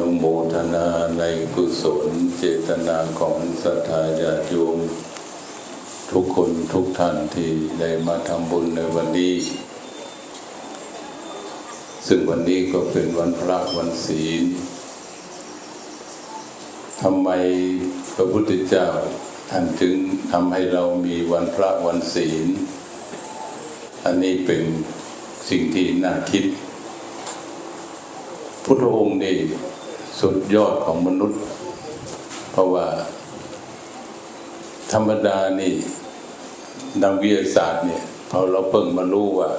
นุโมทนาในกุศลเจตนาของศรัทธาญาติโยม ทุกคนทุกท่านที่ได้มาทำบุญในวันนี้ ซึ่งวันนี้ก็เป็นวันพระวันศีลทำไมพระพุทธเจ้าท่านถึงทำให้เรามีวันพระวันศีล อันนี้เป็นสิ่งที่น่าคิด พุทธองค์นี่ สุดยอดของมนุษย์ เพราะว่า ธรรมดานี่นักวิทยาศาสตร์เนี่ยพอเราเพิ่งมารู้ว่า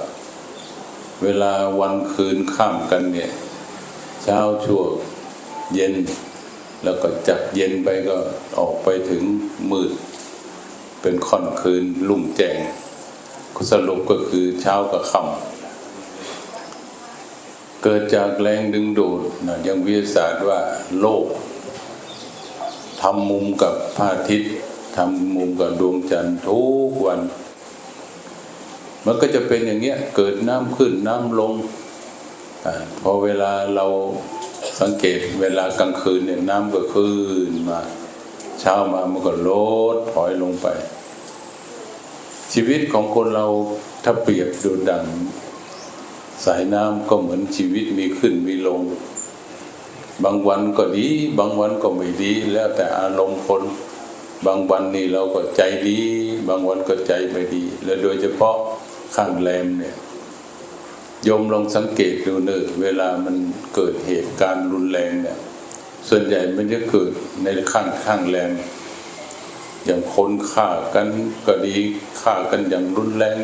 เวลาวันคืนข้ามกันเนี่ย เช้าชั่วเย็น แล้วก็จากเย็นไปก็ออกไปถึงมืด เป็นค่อนคืนลุ่งแจ้งสรุปก็คือเช้ากับค่ำ เกิดจากแรงดึงดูดนะยังวิทยาศาสตร์ว่าโลกทำมุมกับพระอาทิตย์ทำมุมกับดวงจันทร์ทุกวัน มันก็จะเป็นอย่างเงี้ยเกิดน้ำขึ้นน้ำลงอพอเวลาเราสังเกตเวลากลางคืนเนี่ยน้ำก็ขึ้นมา เช้ามามันก็ลดถอยลงไป ชีวิตของคนเราถ้าเปรียบดูดัง สายน้ำก็เหมือนชีวิตมีขึ้นมีลง บางวันก็ดี บางวันก็ไม่ดี แล้วแต่อารมณ์คน บางวันนี่เราก็ใจดี บางวันก็ใจไม่ดี และโดยเฉพาะข้างแรมเนี่ยโยมลองสังเกตดูเนอะเวลามันเกิดเหตุการณ์รุนแรงเนี่ย ส่วนใหญ่มันจะเกิดในข้างข้างแรมอย่างคนฆ่ากันก็ดีฆ่ากันอย่างรุนแรง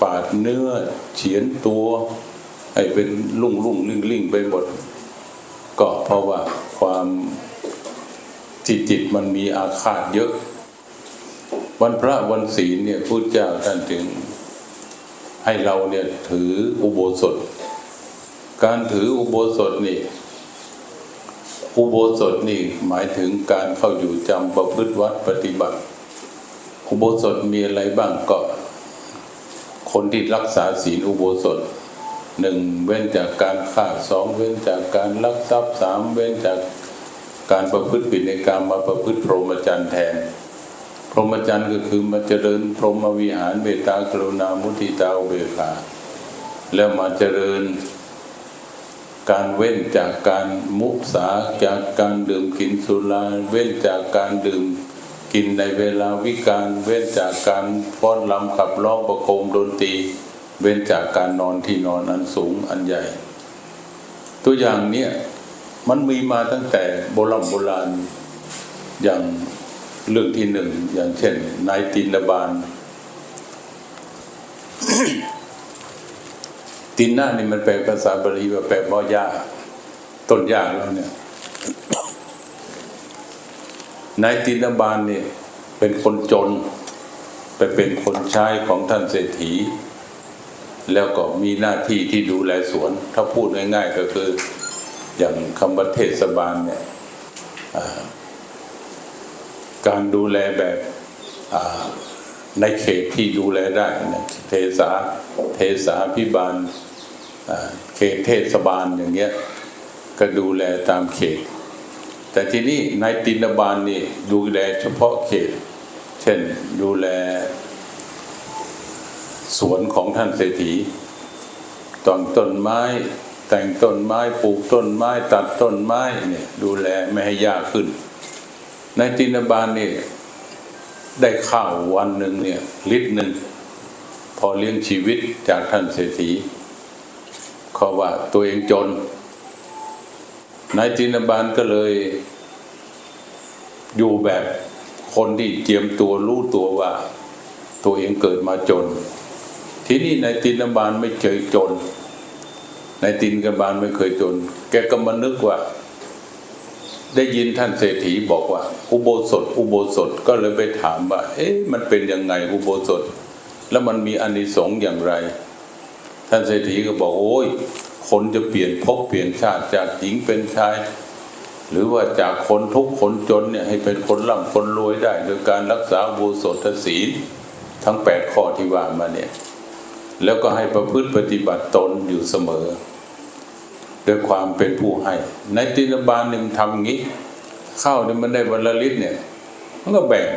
ปาดเนื้อเฉียนตัว ให้เป็นลุ่งลุ่งลิ่งลิ่งไปหมด ก็เพราะว่าความจิตจิตมันมีอาฆาตเยอะ วันพระวันศีลเนี่ยพุทธเจ้าท่านจึง ให้เราเนี่ยถืออุโบสถ การถืออุโบสถนี่อุโบสถนี่หมายถึงการเข้าอยู่จำประพฤติวัดปฏิบัติ อุโบสถมีอะไรบ้างก็ คนที่รักษาศีลอุโบสถหนึ่งเว้นจากการฆ่าสองเว้นจากการลักทรัพย์สามเว้นจากการประพฤติผิดในการมาประพฤติพรหมจรรย์แทน พรหมจรรย์ก็คือมาเจริญพรหมวิหารเมตากรุณามุทิตาเบกขาแล้วมาเจริญ การเว้นจากการมุสาจากการดื่มกินสุราเว้นจากการดื่ม กินในเวลาวิการเว้นจากการฟ้อนรำขับร้องประโคมดนตรีเว้นจากการนอนที่นอนอันสูงอันใหญ่ ตัวอย่างเนี้ยมันมีมาตั้งแต่โบราณโบราณอย่างเรื่องที่หนึ่งอย่างเช่นนายตินบาลตินหน้านี่มันแปลภาษาบาลีว่าแปลว่าหญ้าต้นหญ้าแล้วเนี่ย นายตินบาลเนี่ยเป็นคนจน ไปเป็นคนใช้ของท่านเศรษฐี แล้วก็มีหน้าที่ที่ดูแลสวน ถ้าพูดง่ายๆก็คืออย่างคำว่าเทศบาลเนี่ยการดูแลแบบในเขตที่ดูแลได้นะเทศาเทศาพิบาลเขตเทศบาลอย่างเงี้ยก็ดูแลตามเขต แต่ที่นี่นายตินบาลนี่ดูแลเฉพาะเขต เช่นดูแล สวนของท่านเศรษฐีตอนต้นไม้ แต่งต้นไม้ปลูกต้นไม้ ตัดต้นไม้เนี่ยดูแลไม่ให้ยากขึ้นในตินบาลนี่ได้ข้าววันหนึ่งเนี่ยลิตรหนึ่งพอเลี้ยงชีวิตจากท่านเศรษฐีเขาว่าตัวเองจนนายตินบาลก็เลย อยู่แบบคนที่เจียมตัวรู้ตัวว่า ตัวเองเกิดมาจน ที่นี่ในตินบาลไม่เคยจน ในตินกบาลไม่เคยจน แกก็มานึกว่า ได้ยินท่านเศรษฐีบอกว่า อุโบสถ อุโบสถก็เลยไปถามว่า เอ๊ะมันเป็นยังไงอุโบสถ แล้วมันมีอานิสงส์อย่างไร ท่านเศรษฐีก็บอกโอ้ยคนจะเปลี่ยนภพเปลี่ยนชาติจากหญิงเป็นชาย หรือว่าจากคนทุกข์คนจนเนี่ยให้เป็นคนร่ำคนรวยได้โดยการรักษาอุโสถศีลทั้งแปดข้อที่ว่ามาเนี่ย แล้วก็ให้ประพฤติปฏิบัติตนอยู่เสมอด้วยความเป็นผู้ให้ ในตินบาลเนี่ยมันทำงี้ข้าวเนี่ยมันได้วันละลิตรเนี่ย มันก็แบ่ง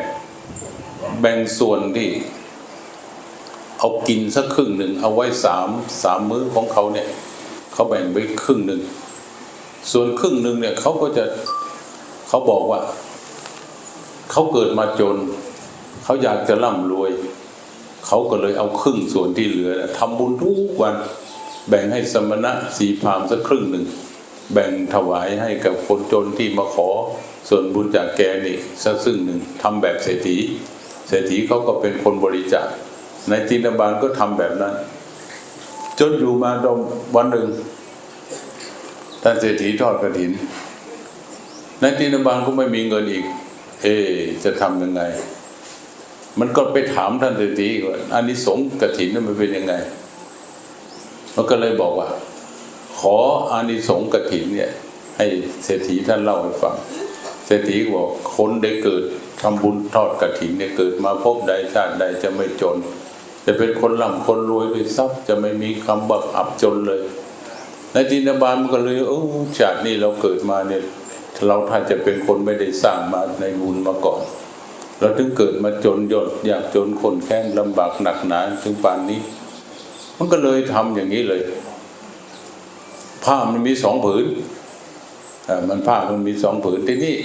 แบ่งส่วนที่ เอากินสักครึ่งหนึ่งเอาไว้สามสามมื้อของเขาเนี่ย เขาแบ่งไว้ครึ่งหนึ่ง ส่วนครึ่งหนึ่งเนี่ยเขาก็จะเขาบอกว่า เขาเกิดมาจน เขาอยากจะร่ำรวย เขาก็เลยเอาครึ่งส่วนที่เหลือนะทำบุญทุกวัน แบ่งให้สมณะสีพรามสักครึ่งหนึ่ง แบ่งถวายให้กับคนจนที่มาขอส่วนบุญจากแกนี่สักซึ่งหนึ่งทำแบบเศรษฐี เศรษฐีเขาก็เป็นคนบริจาคในจินตบาลก็ทำแบบนั้น จนอยู่มาดมวันหนึ่ง ท่านเศรษฐีทอดกระถินในจินบาลก็ไม่มีเงินอีก เอจะทำยังไง มันก็ไปถามท่านเศรษฐีว่าอานิสงส์กระถินนั้นมันเป็นยังไงมันก็เลยบอกว่า ขออานิสงส์กฐินเนี่ยให้เศรษฐีท่านเล่าให้ฟังเศรษฐีบอกคนได้เกิดทำบุญทอดกฐินเนี่ยเกิดมาพบใดชาติใดจะไม่จน จะเป็นคนร่ำคนรวยด้วยทรัพย์จะไม่มีคำบักอับจนเลย ในจินตบาลมันก็เลยโอ้ชาตินี้เราเกิดมาเนี่ย เราถ้าจะเป็นคนไม่ได้สร้างมาในบุญมาก่อน เราถึงเกิดมาจนยดอยากจนคนแค้นลำบากหนักหนาถึงป่านนี้ มันก็เลยทำอย่างนี้เลยผ้ามันมีสองผืนอ่ามันผ้ามันมีสองผืนที่นี่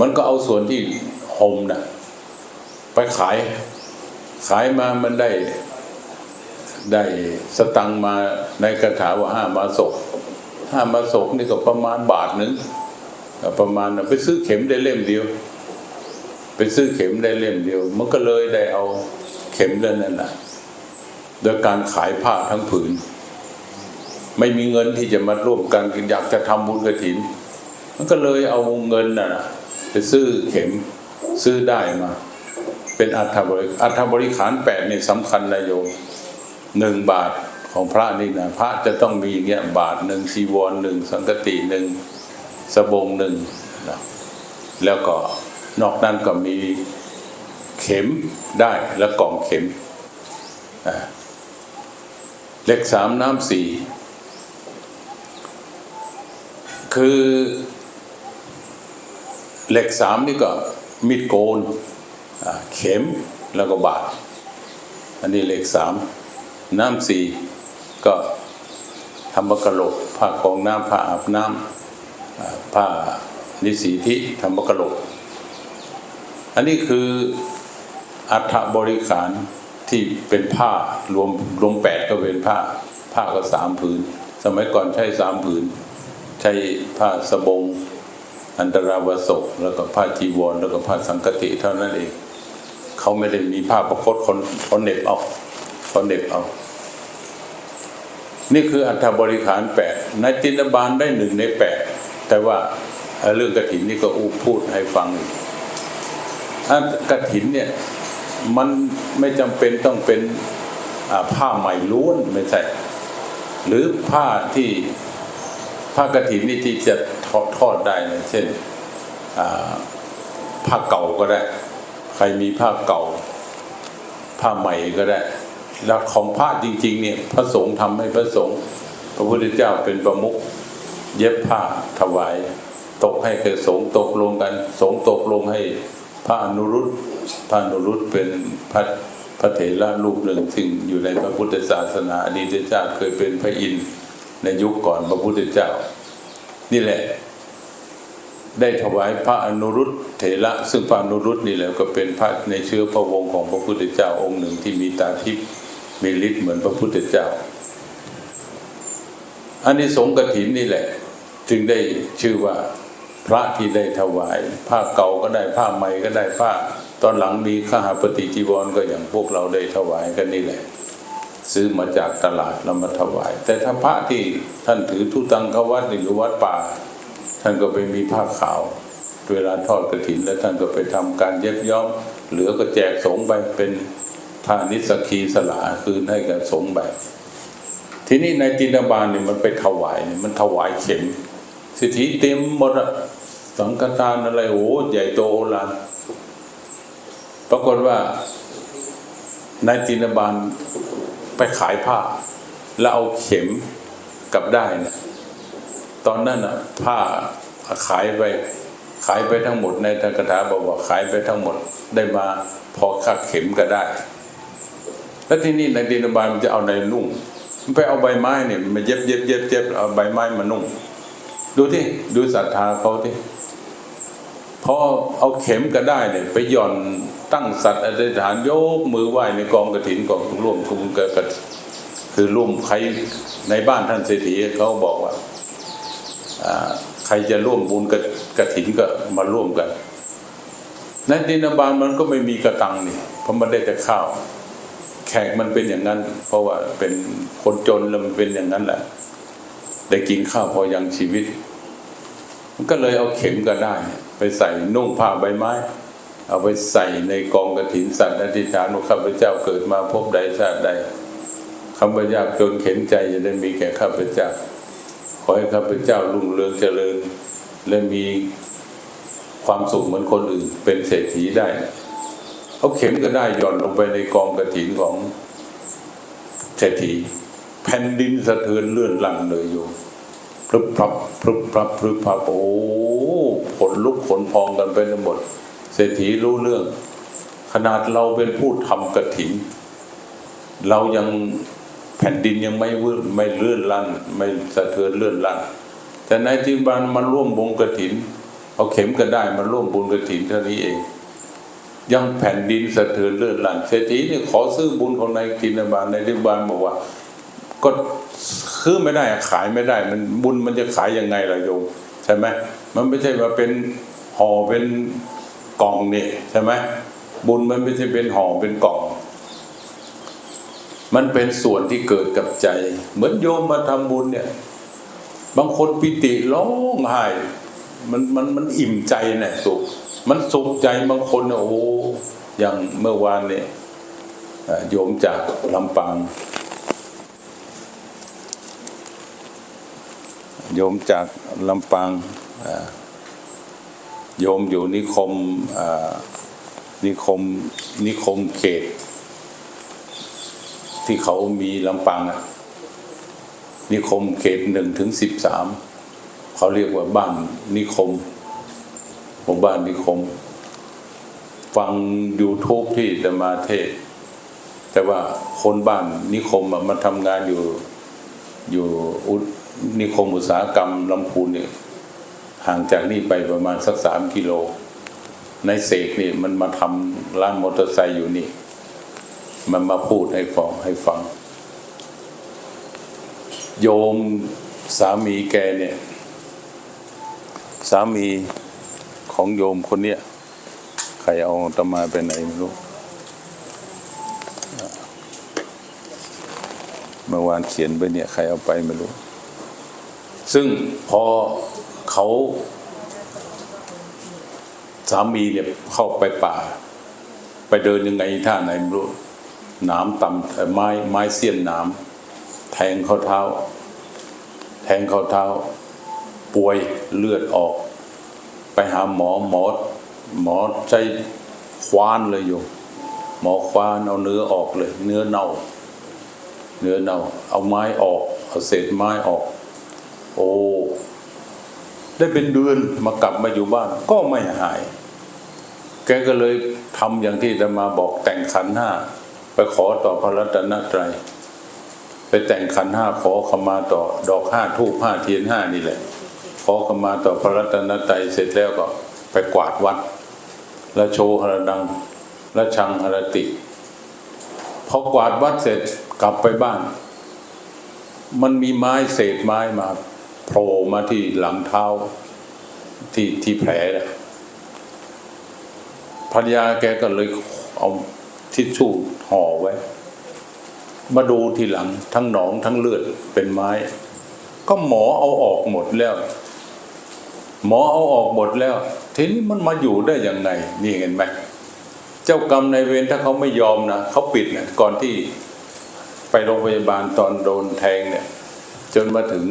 มันก็เอาส่วนที่ห่มน่ะไปขาย ขายมามันได้ ได้สตังมาในกระถาว่าห้ามาศกห้ามาศกนี่ก็ประมาณบาทหนึ่งประมาณไปซื้อเข็มได้เล่มเดียว ไปซื้อเข็มได้เล่มเดียว มันก็เลยได้เอาเข็มเล่มนั้นน่ะโดยการขายผ้าทั้งผืน ไม่มีเงินที่จะมาร่วมกันอยากจะทำบุญกระถิน มันก็เลยเอาเงินน่ะนะไปซื้อเข็มซื้อได้มา เป็นอัฐบริอัฐบริขารแปดนี่สำคัญนะโยม หนึ่งบาทของพระนี่นะพระจะต้องมีอย่างเงี้ยบาทหนึ่งชีวรหนึ่งสังกติหนึ่งสบงหนึ่งนะแล้วก็นอกนั้นก็มีเข็มได้แล้วกล่องเข็มอ่าเลขสามน้ำสี่คือเหลขสามนี่ก็มีดโกนเข็มแล้วก็บาทอันนี้เหลขสาม น้ำสี่ก็ธรรมกะโหลกผ้ากองน้ำผ้าอาบน้ำผ้านิสีทิธรรมกะโหลก อันนี้คืออัฐบริขารที่เป็นผ้ารวมรวมแปดก็เป็นผ้า ผ้าก็สามผืน สมัยก่อนใช้สามผืน ใช้ผ้าสบง อันตราวสกแล้วก็ผ้าจีวร แล้วก็ผ้าสังกติเท่านั้นเอง เขาไม่ได้มีผ้าประคตคนคนเน็บเอกาคนเหน็บเอา นี่คืออัฐบริขารแปดในตินบาลได้หนึ่งในแปดแต่ว่าเรื่องกฐินนี่ก็อูพูดให้ฟังกอันกฐินเนี่ย มันไม่จำเป็นต้องเป็นผ้าใหม่ล้วนไม่ใช่ หรือผ้าที่ผ้ากฐินนี่ที่จะทอดทอดได้นะเช่นผ้าเก่าก็ได้ ใครมีผ้าเก่า ผ้าใหม่ก็ได้ แล้วของผ้าจริง ๆ เนี่ยพระสงฆ์ทำให้พระสงฆ์พระพุทธเจ้าเป็นประมุขเย็บผ้าถวาย ตกให้แก่สงฆ์ตกลงกัน สงฆ์ตกลงให้พระอนุรุตพระอนุรุตเป็นพระพระเถระรูปหนึ่งซึ่งอยู่ในพระพุทธศาสนาอดีตชาติเคยเป็นพระอินทร์ในยุคก่อนพระพุทธเจ้า นี่แหละ ได้ถวายพระอนุรุตเถระ ซึ่งพระอนุรุตนี่แหละก็เป็นพระในเชื้อพระวงศ์ของพระพุทธเจ้าองค์หนึ่งที่มีตาทิพย์ มีฤทธิ์เหมือนพระพุทธเจ้าอันนี้สงกฐินนี่แหละ จึงได้ชื่อว่าพระที่ได้ถวาย ผ้าเก่าก็ได้ผ้าใหม่ก็ได้ผ้า ตอนหลังมีข้าหาปฏิจีวรก็อย่างพวกเราได้ถวายกันนี่แหละ ซื้อมาจากตลาดแล้วมาถวาย แต่ถ้าพระที่ท่านถือทุตังควัดหรือวัดป่า ท่านก็ไปมีผ้าขาว เวลาทอดกระถินแล้วท่านก็ไปทำการเย็บย้อมเหลือก็แจกสงไปเป็น ผ้านิสกีสลาคืนให้กับสงฆ์ไปทีนี้ในจินตบาลเนี่ยมันไปถวายเนี่ยมันถวายเข็มสิทธิเต็มหมดสังฆทานอะไรโอ้ใหญ่โตโอฬารปรากฏว่าในจินบาลไปขายผ้า แล้วเอาเข็มกลับได้นะตอนนั้นอะ ผ้าขายไป ขายไปทั้งหมดในทางคาถาบอกว่าขายไปทั้งหมด ได้มาพอค่าเข็มก็ได้ แล้วที่นี่ในดินบาลมันจะเอาในนุ่ง มันไปเอาใบไม้เนี่ยมันเย็บเย็บเย็บเย็บเอาใบไม้มานุ่ง ดูที่ดูศรัทธาเขาที่พอเอาเข็มก็ได้เนี่ยไปหย่อนตั้งสัตว์อธิษฐานยกมือไหว้ในกองกระถินกองร่วมคุมกระคือร่วมใครในบ้านท่านเศรษฐีเขาบอกว่าใครจะร่วมบุญกระกระถินก็มาร่วมกันในดินบาลมันก็ไม่มีกระตังนี่เพราะมันได้แต่ข้าว แขกมันเป็นอย่างนั้น เพราะว่าเป็นคนจนแล้วมันเป็นอย่างนั้นแหละได้กินข้าวพอยังชีวิต มันก็เลยเอาเข็มก็ได้ ไปใส่นุ่งผ้าใบไม้ เอาไปใส่ในกองกระถินสัตว์อธิษฐานว่าข้าพเจ้าเกิดมาพบใดชาติใดข้าพเจ้าจนเข็นใจจะได้มีแก่ข้าพเจ้า ขอให้ข้าพเจ้ารุ่งเรืองเจริญ และมีความสุขเหมือนคนอื่น เป็นเศรษฐีได้ เอาเข็มก็ได้หย่อนลงไปในกองกระถินของเศรษฐีแผ่นดินสะเทือนเลื่อนลั่นเลยโยมพรึบพรับพรึบพรับพรึบพรับโอ้ขนลุกขนพองกันไปหมด เศรษฐีรู้เรื่อง ขนาดเราเป็นผู้ทำกระถิน เรายังแผ่นดินยังไม่วื่นไม่เลื่อนลั่น ไม่สะเทือนเลื่อนลั่น แต่ในที่บ้านมาร่วมวงกระถิน เอาเข็มก็ได้มาร่วมบุญกระถินเท่านี้เอง ยังแผ่นดินสะเทือนเลื่อนลั่นเศรษฐีนี่ขอซื้อบุญของนายกินบาลในที่บ้านบอกว่า ก็ซื้อไม่ได้ขายไม่ได้ มันบุญมันจะขายยังไงล่ะโยมใช่ไหมมันไม่ใช่ว่าเป็นห่อเป็นกล่องนี่ใช่ไหมบุญมันไม่ใช่เป็นห่อเป็นกล่อง มันเป็นส่วนที่เกิดกับใจ เหมือนโยมมาทำบุญเนี่ย บางคนปิติร้องไห้มันมันมันอิ่มใจเนี่ยสุข มันสุขใจบางคนนะโอ้อย่างเมื่อวานเนี่ยโยมจากลำปางโยมจากลำปางโยมอยู่นิคมนิคมนิคมเขต ที่เขามีลำปางนิคมเขตหนึ่งถึงสิบสามเขาเรียกว่าบ้านนิคม หมู่บ้านนิคม ฟัง YouTube ที่จะมาเทศ แต่ว่าคนบ้านนิคมอะมาทำงานอยู่อยู่นิคมอุตสาหกรรมลำพูนเนี่ยห่างจากนี่ไปประมาณสักสามกิโล ในเสกนี่มันมาทำร้านมอเตอร์ไซค์อยู่นี่ มันมาพูดให้ฟังให้ฟัง โยมสามีแกเนี่ย สามี ของโยมคนเนี้ยใครเอาตมาไปไหนไม่รู้ เมื่อวานเขียนไปเนี่ย ใครเอาไปไม่รู้ ซึ่งพอเขาสามีเนี่ยเข้าไปป่า ไปเดินยังไงท่าไหนไม่รู้น้ำต่ำเอ่ไม้ไม้เสี้ยนหน้ำแทงเข้าเท้า แทงเข้าเท้า ป่วยเลือดออก ไปหาหมอหมอหมอใช้ควานเลยอยู่ หมอควานเอาเนื้อออกเลย เนื้อเน่า เนื้อเน่า เอาไม้ออก เอาเศษไม้ออก โอ้ได้เป็นเดือนมากลับมาอยู่บ้าน ก็ไม่หาย แกก็เลยทำอย่างที่จะมาบอกแต่งขันห้าไปขอต่อพระรัตนตรัยไปแต่งขันห้าขอขมาต่อดอกห้าทูปห้าเทียนห้านี่แหละ ขอขมาต่อพระรัตนตรัยเสร็จแล้วก็ไปกวาดวัดและโชหระดังและชังหรติพอกวาดวัดเสร็จกลับไปบ้าน มันมีไม้เศษไม้มาโผล่มาที่หลังเท้าที่ที่แผลนะภรรยาแกก็เลยเอาทิชชู่ห่อไว้ มาดูทีหลังทั้งหนองทั้งเลือดเป็นไม้ ก็หมอเอาออกหมดแล้ว หมอเอาออกหมดแล้วทีนี้มันมาอยู่ได้ยังไง นี่เห็นไหมเจ้ากรรมนายเวรถ้าเขาไม่ยอมนะเขาปิดเนี่ยก่อนที่ไปโรงพยาบาลตอนโดนแทงเนี่ย จนมาถึง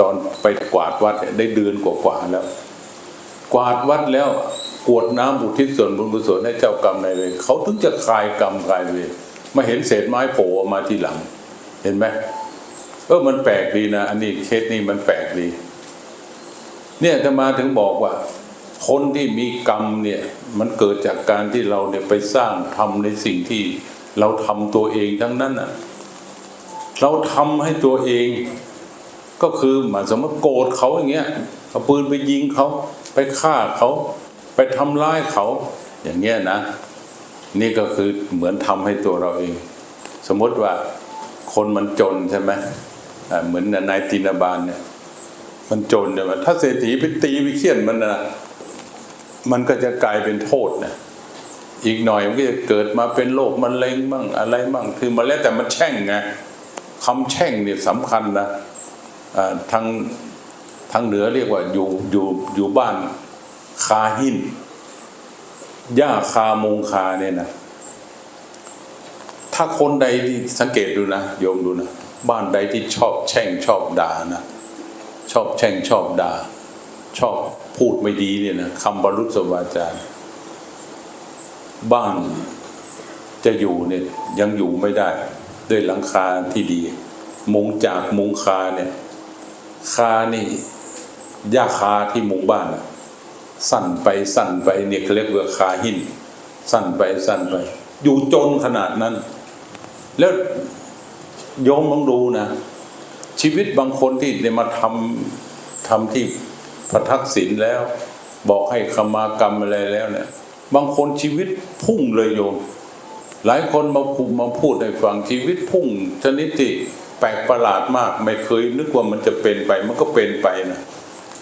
ตอนไปกวาดวัดเนี่ยได้เดือนกว่าๆแล้ว กวาดวัดแล้วกวดน้ำอุทิศส่วนบุญกุศลให้เจ้ากรรมนายเวรเขาถึงจะคลายกรรมคลายเวรมาเห็นเศษไม้โผล่มาทีหลัง เห็นไหมเออมันแปลกดีนะ อันนี้เคสนี้มันแปลกดี เนี่ยจะมาถึงบอกว่า คนที่มีกรรมเนี่ยมันเกิดจากการที่เราเนี่ยไปสร้างทำในสิ่งที่เราทำตัวเองทั้งนั้นอะเราทำให้ตัวเอง ก็คือหมายสมมติโกรธเขาอย่างเงี้ยเอาปืนไปยิงเขาไปฆ่าเขา ไปทำร้ายเขา อย่างเงี้ยนะ นี่ก็คือเหมือนทำให้ตัวเราเอง สมมติว่าคนมันจนใช่ไหมเหมือนนายตินาบาลเนี่ย มันจนเนี่ยมันถ้าเศรษฐีไปตีไปเคี่ยนมันนะมันก็จะกลายเป็นโทษนะอีกหน่อยมันก็จะเกิดมาเป็นโรคมะเร็งมั่งอะไรมั่งคือมาแล้วแต่มันแช่งไงคำแช่งเนี่ยสำคัญนะทางทางเหนือเรียกว่าอยู่อยู่อยู่บ้านคาหินย่าคามงคาเนี่ยนะถ้าคนใดที่สังเกตดูนะโยมดูนะบ้านใดที่ชอบแช่งชอบด่านะ ชอบแช่งชอบด่า ชอบพูดไม่ดีเนี่ยนะคำบรรลุสวาจาบ้านจะอยู่เนี่ยยังอยู่ไม่ได้ ด้วยหลังคาที่ดี มุงจากมุงคาเนี่ยคานี่หญ้าคาที่มุงบ้าน สั่นไปสั่นไปเนี่ยเขาเรียกว่าคาหิน สั่นไปสั่นไป อยู่จนขนาดนั้น แล้วโยมลองดูนะ ชีวิตบางคนที่ได้มาทำทำที่พระทักษิณแล้ว บอกให้ขมากรรมอะไรแล้วเนี่ย บางคนชีวิตพุ่งเลยโยม หลายคนมาพูดมาพูดให้ฟังชีวิตพุ่งชนิดที่แปลกประหลาดมาก ไม่เคยนึกว่ามันจะเป็นไปมันก็เป็นไปนะ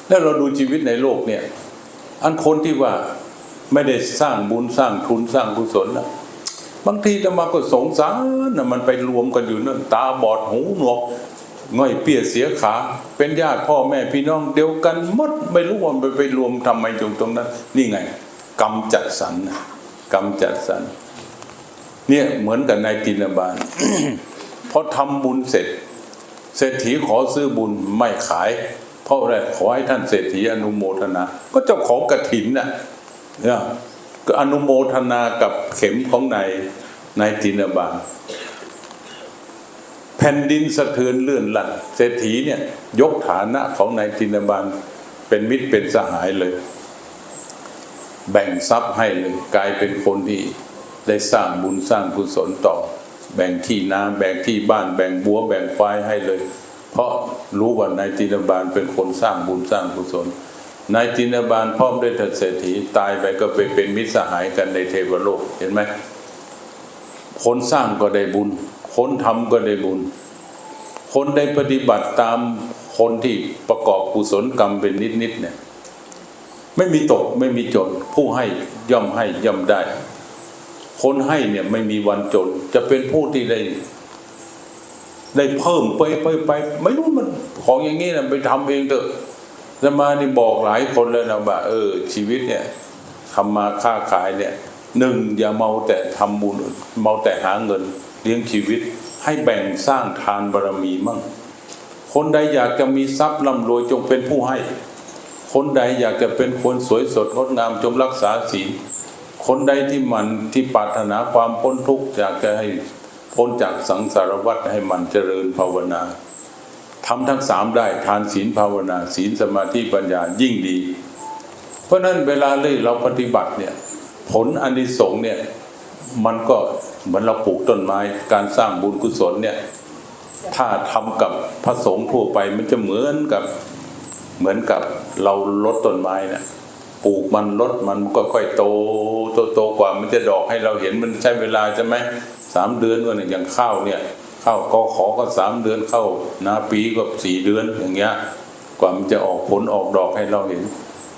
แล้วเราดูชีวิตในโลกเนี่ย อันคนที่ว่าไม่ได้สร้างบุญสร้างทุนสร้างกุศลนะบางทีจะมาก็สงสารนะมันไปรวมกันอยู่นั่นตาบอดหูหนวก ง่อยเปียเสียขา เป็นญาติพ่อแม่พี่น้องเดียวกันหมดไม่รู้ว่าไปไปรวมทำไมตรงตรงนั้น นี่ไง กรรมจัดสรรกรรมจัดสรรเนี่ยเหมือนกับนายตินบาลพอทำบุญเสร็จ เศรษฐีขอซื้อบุญไม่ขาย เพราะอะไรขอให้ท่านเศรษฐีอนุโมทนา ก็เจ้าของกระถินน่ะเนี่ยก็อนุโมทนากับเข็มของนายนายตินบาล แผ่นดินสะเทือนเลื่อนลั่นเศรษฐีเนี่ยยกฐานะของนายจินบาลเป็นมิตรเป็นสหายเลย แบ่งทรัพย์ให้เลยกลายเป็นคนที่ได้สร้างบุญสร้างกุศลต่อ แบ่งที่นาแบ่งที่บ้าน แบ่งบัว แบ่งควายให้เลย เพราะรู้ว่านายจินบาลเป็นคนสร้างบุญสร้างกุศลนายจินบาลพร้อมด้วยท่านเศรษฐีตายไปก็ไปเป็นมิตรสหายกันในเทวโลกเห็นไหมคนสร้างก็ได้บุญ คนทำก็ได้บุญ คนได้ปฏิบัติตามคนที่ประกอบกุศลกรรมเป็นนิดๆเนี่ย ไม่มีตกไม่มีจน ผู้ให้ย่อมให้ย่อมได้ คนให้เนี่ยไม่มีวันจน จะเป็นผู้ที่ได้ ได้เพิ่มไปไปไปไม่รู้มันของอย่างนี้นะไปทำเองเถอะจะมานี่บอกหลายคนเลยนะว่าเออ ชีวิตเนี่ยทำมาค้าขายเนี่ย หนึ่งอย่าเมาแต่ทำบุญเมาแต่หาเงินเลี้ยงชีวิต ให้แบ่งสร้างทานบารมีมั่ง คนใดอยากจะมีทรัพย์ร่ำรวยจงเป็นผู้ให้ คนใดอยากจะเป็นคนสวยสดงดงามจงรักษาศีลคนใดที่มันที่ปรารถนาความพ้นทุกข์อยากจะให้พ้นจากสังสารวัฏให้มันเจริญภาวนาทำทั้งสามได้ทานศีลภาวนาศีลสมาธิปัญญายิ่งดี เพราะนั้นเวลาเลยเราปฏิบัติเนี่ย ผลอานิสงเนี่ยมันก็เหมือนเราปลูกต้นไม้ การสร้างบุญกุศลเนี่ย ถ้าทำกับพระสงฆ์ทั่วไปมันจะเหมือนกับเหมือนกับเราลดต้นไม้นะปลูกมันลดมันก็ค่อยโตโตโตกว่ามันจะดอกให้เราเห็นมันใช้เวลาใช่ไหมสามเดือนก็เนี่ยอย่างข้าวเนี่ยข้าวก็ขอก็สามเดือนเข้านาปีก็สี่เดือนอย่างเงี้ยกว่ามันจะออกผลออกดอกให้เราเห็น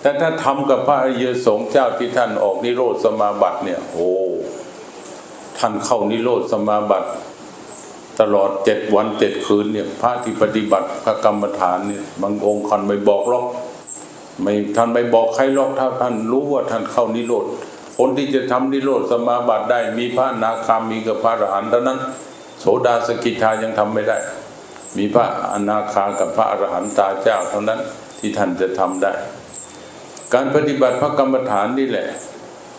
แต่ถ้าทำกับพระอริยสงฆ์เจ้าที่ท่านออกนิโรธสมาบัติเนี่ยโอ้ท่านเข้านิโรธสมาบัติ ตลอดเจ็ดวันเจ็ดคืนเนี่ย พระที่ปฏิบัติพระกรรมฐานเนี่ยบางองค์ท่านไม่บอกหรอกไม่ท่านไม่บอกใครหรอกถ้าท่านรู้ว่าท่านเข้านิโรธคนที่จะทำนิโรธสมาบัติได้มีพระนาคามีกับพระอรหันต์เท่านั้น โสดาสกิทายังทำไม่ได้ มีพระอนาคากับพระอรหันตาเจ้าเท่านั้นที่ท่านจะทำได้ การปฏิบัติพระกรรมฐานนี่แหละ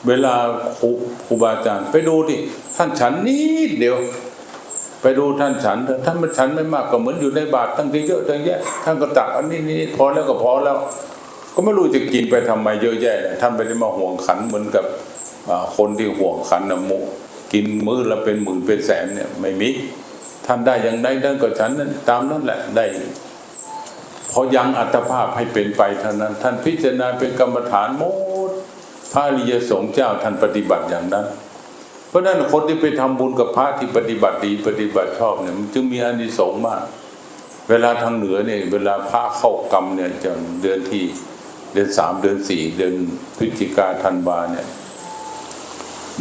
เวลาครูครูบาอาจารย์ ไปดูที่ท่านฉันนิดเดียว ไปดูท่านฉันท่านมันฉันไม่มากก็เหมือนอยู่ในบาตรตั้งที่เยอะตั้งแยะท่านก็ตักอันนี้นี่พอแล้วก็พอแล้ว ก็ไม่รู้จะกินไปทำไมเยอะแยะท่านไม่ได้มาห่วงขันเหมือนกับคนที่ห่วงขันนะหมุกินมื้อละเป็นหมื่นเป็นแสนเนี่ยไม่มีท่านได้อย่างใดนั่นก็ฉันนั้นตามนั้นแหละได้ พอยังอัตภาพให้เป็นไปเท่านั้น ท่านพิจารณาเป็นกรรมฐานหมดพระริยสงฆ์เจ้าท่านปฏิบัติอย่างนั้น เพราะนั้นคนที่ไปทำบุญกับพระที่ปฏิบัติดีปฏิบัติชอบเนี่ยมันจึงมีอานิสงส์มาก เวลาทางเหนือเนี่ยเวลาพระเข้ากรรมเนี่ยจะเดือนที่เดือนสามเดือนสี่เดือนพฤศจิกาธันวาเนี่ย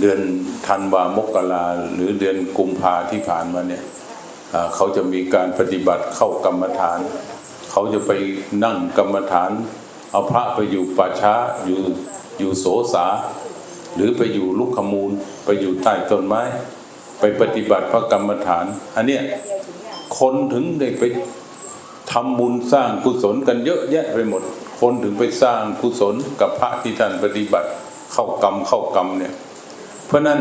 เดือนธันวามกราหรือเดือนกุมภาที่ผ่านมาเนี่ยเขาจะมีการปฏิบัติเข้ากรรมฐาน เขาจะไปนั่งกรรมฐาน เอาพระไปอยู่ป่าช้าอยู่อยู่โสสา หรือไปอยู่ลุกขมูล ไปอยู่ใต้ต้นไม้ ไปปฏิบัติพระกรรมฐาน อันเนี้ยคนถึงได้ไปทำบุญสร้างกุศลกันเยอะแยะไปหมด คนถึงไปสร้างกุศลกับพระที่ท่านปฏิบัติเข้ากรรมเข้ากรรมเนี่ยเพราะนั้น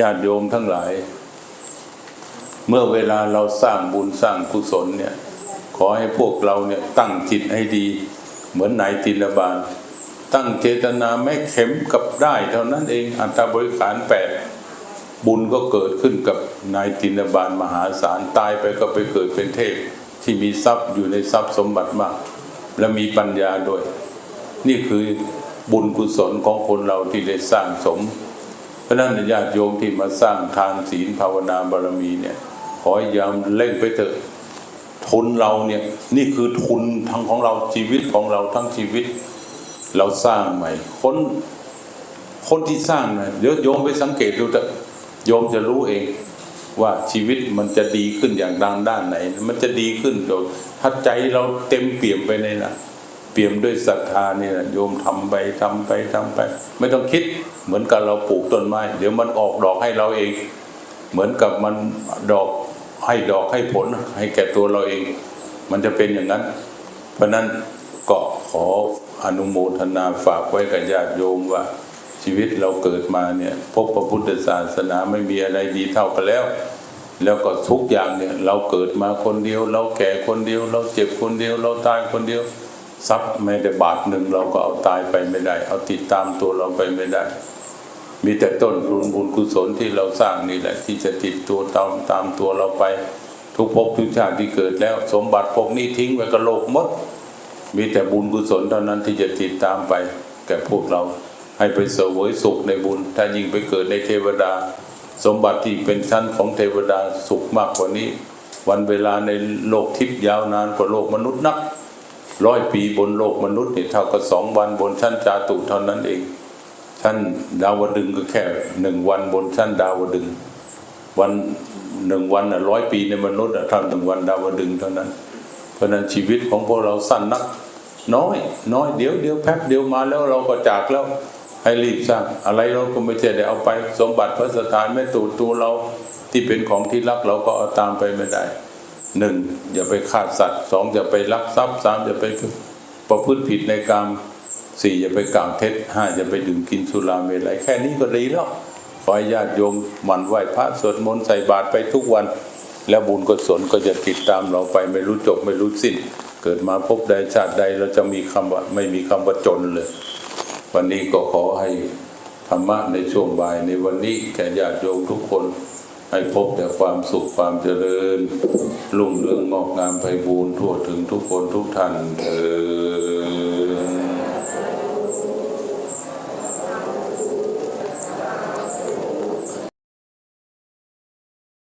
ญาติโยมทั้งหลาย เมื่อเวลาเราสร้างบุญสร้างกุศลเนี่ย ขอให้พวกเราเนี่ยตั้งจิตให้ดี เหมือนนายตินบาล ตั้งเจตนาไม่เข็มกับได้เท่านั้นเองอัตตาบริขารแปดบุญก็เกิดขึ้นกับนายตินบาลมหาศาลตายไปก็ไปเกิดเป็นเทพที่มีทรัพย์อยู่ในทรัพย์สมบัติมาก และมีปัญญาด้วย นี่คือบุญกุศลของคนเราที่ได้สร้างสม เพราะนั้นญาติโยมที่มาสร้างทานศีลภาวนาบารมีเนี่ย ขอให้ยามเล่งไปเถอะ ทุนเราเนี่ยนี่คือทุนทั้งของเราชีวิตของเราทั้งชีวิต เราสร้างใหม่ คนคนที่สร้างนะเดี๋ยวโยมไปสังเกตดูเถอะโยมจะรู้เองว่าชีวิตมันจะดีขึ้นอย่างด้านด้านไหน มันจะดีขึ้นโดยถ้าใจเราเต็มเปี่ยมไปในน่ะเปี่ยมด้วยศรัทธาเนี่ยนะโยมทำไปทำไปทำไป ไม่ต้องคิดเหมือนกับเราปลูกต้นไม้ เดี๋ยวมันออกดอกให้เราเอง เหมือนกับมันดอก ให้ดอกให้ผลให้แก่ตัวเราเอง มันจะเป็นอย่างนั้น เพราะนั้นก็ขออนุโมทนาฝากไว้กับญาติโยมว่าชีวิตเราเกิดมาเนี่ยพบพระพุทธศาสนาไม่มีอะไรดีเท่ากันแล้ว แล้วก็ทุกอย่างเนี่ยเราเกิดมาคนเดียว เราแก่คนเดียว เราเจ็บคนเดียว เราตายคนเดียวทรัพย์แม้แต่บาทหนึ่งเราก็เอาตายไปไม่ได้ เอาติดตามตัวเราไปไม่ได้ มีแต่ต้นบุญบุญกุศลที่เราสร้างนี่แหละ ที่จะติดตัวตามตามตัวเราไป ทุกภพทุกชาติที่เกิดแล้ว สมบัติพวกนี้ทิ้งไว้กับโลกมด มีแต่บุญกุศลเท่านั้นที่จะติดตามไป แก่พวกเราให้ไปเสวยสุขในบุญ ถ้ายิ่งไปเกิดในเทวดา สมบัติที่เป็นชั้นของเทวดาสุขมากกว่านี้ วันเวลาในโลกทิพย์ยาวนานกว่าโลกมนุษย์นักร้อยปีบนโลกมนุษย์เนี่เท่ากับสองวันบนชั้นจาตุเท่านั้นเอง ชั้นดาวดึงก็แค่หนึ่งวันบนชั้นดาวดึง วันหนึ่งวันน่ะร้อยปีในมนุษย์น่ะท่าหนึ่งวันดาวดึงเท่านั้น เพราะนั้นชีวิตของพวกเราสั้นนัก น้อย น้อยเดี๋ยวเดี๋ยวแป๊บเดี๋ยวมาแล้วเราก็จากแล้วให้รีบสร้างอะไรเราก็ไม่ใช่ได้เอาไปสมบัติพระสถานแม่ตูตัวเราที่เป็นของที่รักเราก็เอาตามไปไม่ได้หนึ่งอย่าไปฆ่าสัตว์สองอย่าไปลักทรัพย์สามอย่าไปประพฤติผิดในกรรม สี่อย่าไปกล่าวเท็จห้าอย่าไปดื่มกินสุราเมลัยแค่นี้ก็ดีแล้วขอให้ญาติโยมหมั่นไหว้พระสวดมนต์ใส่บาตรไปทุกวัน แล้วบุญกุศลก็จะติดตามเราไปไม่รู้จบไม่รู้สิ้น เกิดมาพบใดชาติใดเราจะมีคำว่าไม่มีคำว่าจนเลย วันนี้ก็ขอให้ธรรมะในช่วงบ่ายในวันนี้แก่ญาติโยมทุกคนให้พบแต่ความสุขความเจริญรุ่งเรืองงอกงามไพบูรณ์ทั่วถึงทุกคนทุกท่านเออ